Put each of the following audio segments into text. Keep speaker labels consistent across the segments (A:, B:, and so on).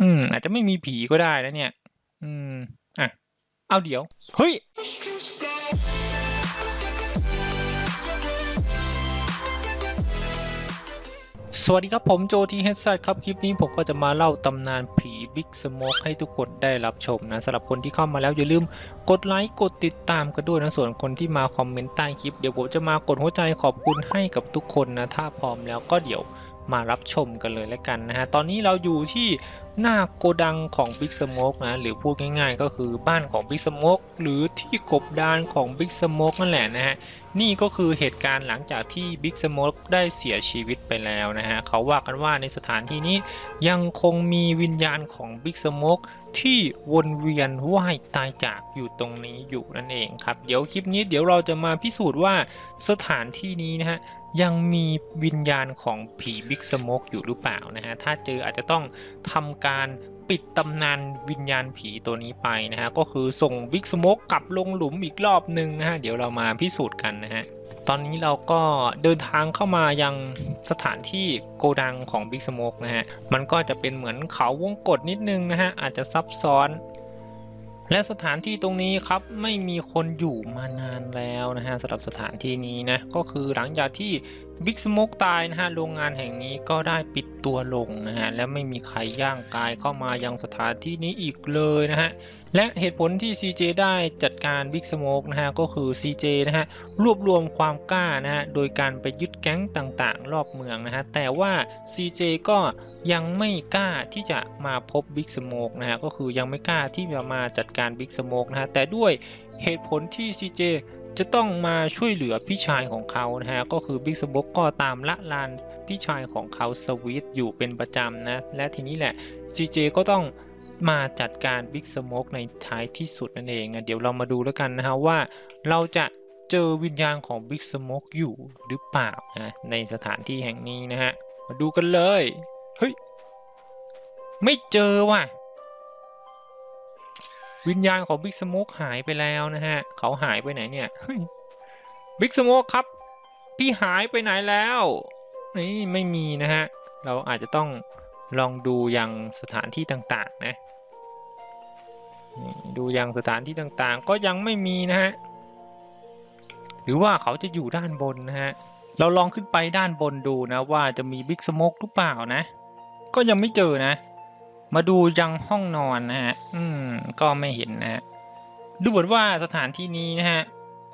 A: อืม อาจจะไม่มีผีก็ได้นะเนี่ย อืม อะ เอาเดี๋ยว เฮ้ย สวัสดีครับผมโจทีเฮดซัครับ คลิปนี้ผมก็จะมาเล่าตำนานผีบิ๊กสโมกให้ทุกคนได้รับชมนะสำหรับคนที่เข้ามาแล้วอย่าลืมกดไลค์กดติดตามกันด้วยนะ ส่วนคนที่มาคอมเมนต์ใต้คลิป เดี๋ยวผมจะมากดหัวใจขอบคุณให้กับทุกคนนะ ถ้าพร้อมแล้วก็เดี๋ยวมารับชมกันเลยแล้วกันนะฮะ ตอนนี้เราอยู่ที่ หน้าโกดังของ Big Smoke นะหรือพูดง่ายๆ ก็คือบ้านของ Big Smoke หรือที่กบดานของ Big Smoke นั่นแหละนะฮะนี่ก็คือเหตุการณ์หลังจากที่ Big Smoke ได้เสียชีวิตไปแล้วนะฮะเขาว่ากันว่าในสถานที่นี้ยังคงมีวิญญาณของ Big Smoke ที่วนเวียนว่ายตายจากอยู่ตรงนี้อยู่นั่นเองครับ เดี๋ยวคลิปนี้เดี๋ยวเราจะมาพิสูจน์ว่าสถานที่นี้นะฮะยังมีวิญญาณของผีบิ๊กสโมกอยู่หรือเปล่านะฮะถ้าเจออาจจะต้องทำการปิดตำนานวิญญาณผีตัวนี้ไปนะฮะ ก็คือส่งบิ๊กสโมกกลับลงหลุมอีกรอบหนึ่งนะฮะ เดี๋ยวเรามาพิสูจน์กันนะฮะ ตอนนี้เราก็เดินทางเข้ามายังสถานที่โกดังของ Big Smoke นะฮะ มันก็จะเป็นเหมือนเขาวงกฏนิดนึงนะฮะ อาจจะซับซ้อนและสถานที่ตรงนี้ครับไม่มีคนอยู่มานานแล้วนะฮะสำหรับสถานที่นี้นะก็คือหลังจากที่ บิ๊กสโมกตายนะฮะ โรงงานแห่งนี้ก็ได้ปิดตัวลงนะฮะ และไม่มีใครย่างกายเข้ามายังสถานที่นี้อีกเลยนะฮะ และเหตุผลที่ CJ ได้จัดการบิ๊กสโมกนะฮะ ก็คือ CJ นะฮะ รวบรวมความกล้านะฮะ โดยการไปยึดแก๊งต่างๆ รอบเมืองนะฮะ แต่ว่า CJ ก็ยังไม่กล้าที่จะมาพบบิ๊กสโมกนะฮะ ก็คือยังไม่กล้าที่จะมาจัดการบิ๊กสโมกนะฮะ แต่ด้วยเหตุผลที่ CJ จะต้องมาช่วยเหลือพี่ชายของเขานะฮะก็คือบิ๊กสโมกก็ตามละลานพี่ชายของเขาสวีทอยู่เป็นประจำนะ และทีนี้แหละ CJ ก็ต้องมาจัดการบิ๊กสโมกในท้ายที่สุดนั่นเองนะเดี๋ยวเรามาดูแล้วกันนะฮะว่าเราจะเจอวิญญาณของบิ๊กสโมกอยู่หรือเปล่านะในสถานที่แห่งนี้นะฮะ มาดูกันเลย เฮ้ย ไม่เจอว่ะ วิญญาณของบิ๊กสโมกหายไปแล้วนะฮะ เขาหายไปไหนเนี่ยบิ๊กสโมกครับ พี่หายไปไหนแล้ว นี่ไม่มีนะฮะ เราอาจจะต้องลองดูยังสถานที่ต่างๆ นะดูยังสถานที่ต่างๆ ก็ยังไม่มีนะฮะ หรือว่าเขาจะอยู่ด้านบนนะฮะ เราลองขึ้นไปด้านบนดูนะว่าจะมีบิ๊กสโมกหรือเปล่านะ ก็ยังไม่เจอนะ มาดูยังห้องนอนนะฮะ อืม ก็ไม่เห็นนะฮะ ดูเหมือนว่าสถานที่นี้นะฮะ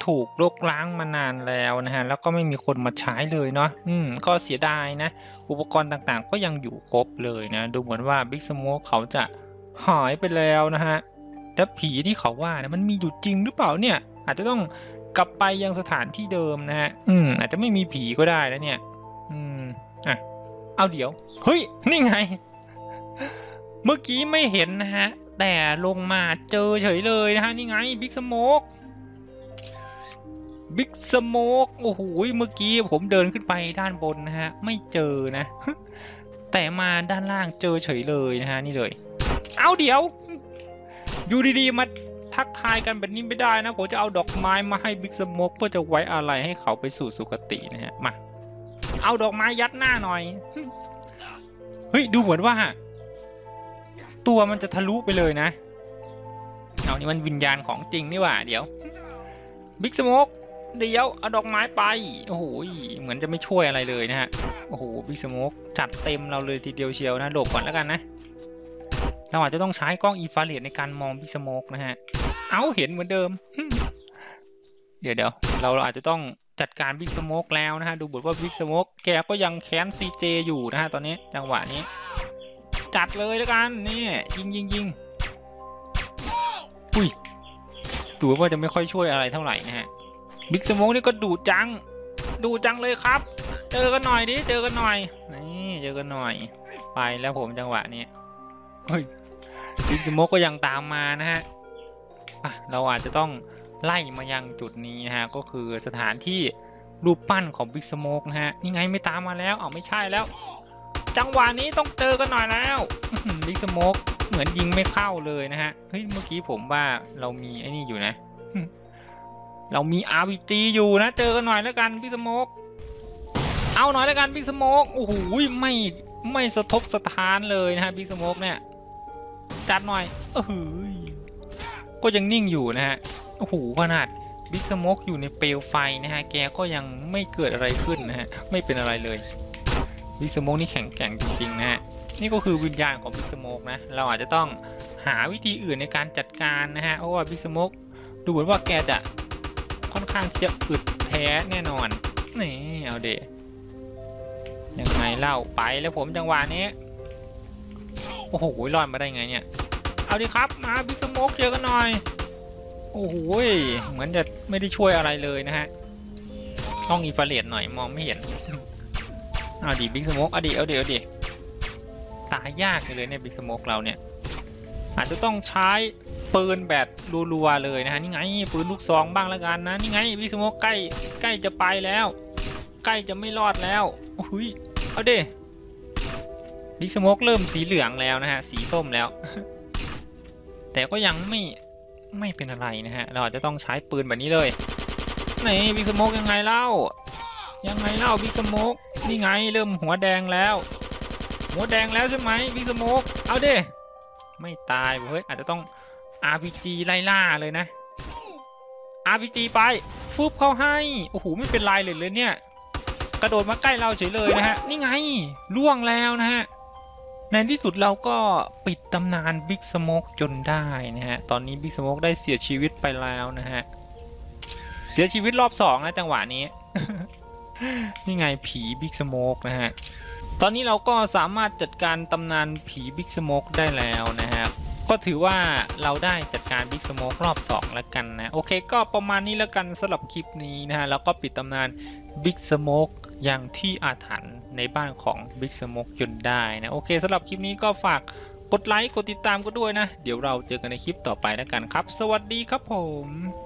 A: ถูกรกล้างมานานแล้วนะฮะ แล้วก็ไม่มีคนมาใช้เลยเนาะ อืม ก็เสียดายนะ อุปกรณ์ต่างๆ ก็ยังอยู่ครบเลยนะ ดูเหมือนว่าบิ๊กสโมกเขาจะหายไปแล้วนะฮะแต่ผีที่เขาว่านะมันมีอยู่จริงหรือเปล่าเนี่ย อาจจะต้องกลับไปยังสถานที่เดิมนะฮะ อืม อาจจะไม่มีผีก็ได้นะเนี่ย อืม อะ เอาเดี๋ยว เฮ้ย นี่ไง เมื่อกี้ไม่เห็นนะฮะ แต่ลงมาเจอเฉยเลยนะฮะ นี่ไงบิ๊กสโมกบิ๊กสโมกโอ้โหเมื่อกี้ผมเดินขึ้นไปด้านบนนะฮะ ไม่เจอนะ แต่มาด้านล่างเจอเฉยเลยนะฮะ นี่เลย เอาเดี๋ยว อยู่ดีๆมาทักทายกันแบบนี้ไม่ได้นะ ผมจะเอาดอกไม้มาให้บิ๊กสโมกเพื่อจะไว้อะไรให้เขาไปสู่สุคตินะฮะ มา เอาดอกไม้ยัดหน้าหน่อย เฮ้ย ดูเหมือนว่า ตัวมันจะทะลุไปเลยนะ เอานี่มันวิญญาณของจริงนี่หว่าเดี๋ยวบิ๊กสโมกเดี๋ยวเอาดอกไม้ไป โอ้โหเหมือนจะไม่ช่วยอะไรเลยนะฮะ โอ้โหบิ๊กสโมกจัดเต็มเราเลยทีเดียวเชียวนะหลบก่อนแล้วกันนะ เราอาจจะต้องใช้กล้องอินฟราเรดในการมองบิ๊กสโมกนะฮะ เอาเห็นเหมือนเดิม เดี๋ยวเดี๋ยวเราอาจจะต้องจัดการบิ๊กสโมกแล้วนะฮะ ดูเหมือนว่าบิ๊กสโมกแกก็ยังแค้นซีเจอยู่นะฮะตอนนี้จังหวะนี้ จัดเลยแล้วกันนี่ยิงยิงยิงอุ้ยดูว่าจะไม่ค่อยช่วยอะไรเท่าไหร่นะฮะบิ๊กสโมกนี่ก็ดูจัง ดูจังเลยครับ เจอกันหน่อยดิเจอกันหน่อยนี่เจอกันหน่อย ไปแล้วผมจังหวะนี้เฮ้ยบิ๊กสโมกก็ยังตามมานะฮะอะเราอาจจะต้องไล่มายังจุดนี้นะฮะก็คือสถานที่รูปปั้นของบิ๊กสโมกนะฮะนี่ไงไม่ตามมาแล้วเอาไม่ใช่แล้ว จังหวะนี้ต้องเจอกันหน่อยแล้วบิ๊กสโมกเหมือนยิงไม่เข้าเลยนะฮะ เฮ้ย เมื่อกี้ผมว่าเรามีไอ้นี่อยู่นะ เรามี RPG อยู่นะ เจอกันหน่อยแล้วกันบิ๊กสโมกเอาหน่อยแล้วกันบิ๊กสโมกโอ้โหไม่ไม่สะทกสะท้านเลยนะฮะบิ๊กสโมกเนี่ยจัดหน่อยเออก็ยังนิ่งอยู่นะฮะโอ้โหขนาดบิ๊กสโมกอยู่ในเปลวไฟนะฮะแกก็ยังไม่เกิดอะไรขึ้นนะฮะไม่เป็นอะไรเลย บิ๊กสโมกนี่แข็งแกร่งจริงๆนะฮะนี่ก็คือวิญญาณของบิสโมกนะ เราอาจจะต้องหาวิธีอื่นในการจัดการนะฮะ เพราะว่าบิสโมกดูเหมือนว่าแกจะค่อนข้างจะอึดแท้แน่นอน นี่เอาเดยังไงเล่าไปแล้วผมจังหวะนี้ โอ้โหรอดมาได้ไงเนี่ย เอาดิครับมาบิสโมกเจอกันหน่อย โอ้โหเหมือนจะไม่ได้ช่วยอะไรเลยนะฮะ ต้องอินฟราเรดหน่อยมองไม่เห็น เอาดิบิ๊กสโมกเอาดิเอาดิเอาดิตายยากเลยเนี่ยบิ๊กสโมกเราเนี่ยอาจจะต้องใช้ปืนแบบรัวๆเลยนะฮะนี่ไงปืนลูกซองบ้างแล้วกันนะนี่ไงบิ๊กสโมกใกล้ใกล้จะไปแล้ว ใกล้จะไม่รอดแล้วโอ้ยเอาดิบิ๊กสโมกเริ่มสีเหลืองแล้วนะฮะสีส้มแล้ว แต่ก็ยังไม่ไม่เป็นอะไรนะฮะเราอาจจะต้องใช้ปืนแบบนี้เลยนี่บิ๊กสโมกยังไงเล่า ยังไงเล่าบิ๊กสโมกนี่ไงเริ่มหัวแดงแล้ว หัวแดงแล้วใช่ไหมบิ๊กสโมกเอาเด้ไม่ตายเว้ยอาจจะต้อง RPG ไล่ล่าเลยนะ RPG ไปฟุบเข้าให้โอ้โหไม่เป็นไรเลยเลยเนี่ย กระโดดมาใกล้เราเฉยเลยนะฮะนี่ไงล่วงแล้วนะฮะในที่สุดเราก็ปิดตำนานบิ๊กสโมกจนได้นะฮะตอนนี้บิ๊กสโมกได้เสียชีวิตไปแล้วนะฮะเสียชีวิตรอบสองนะจังหวะนี้ นี่ไงผีบิ๊กสโมกนะฮะ ตอนนี้เราก็สามารถจัดการตำนานผีบิ๊กสโมกได้แล้วนะฮะก็ถือว่าเราได้จัดการบิ๊กสโมกรอบ 2 แล้วกันนะ โอเคก็ประมาณนี้แล้วกันสำหรับคลิปนี้นะฮะ แล้วก็ปิดตำนานบิ๊กสโมกอย่างที่อาถรรพ์ในบ้านของบิ๊กสโมกจนได้นะ โอเคสำหรับคลิปนี้ก็ฝากกดไลค์ กดติดตามก็ด้วยนะ เดี๋ยวเราเจอกันในคลิปต่อไปแล้วกันครับ สวัสดีครับผม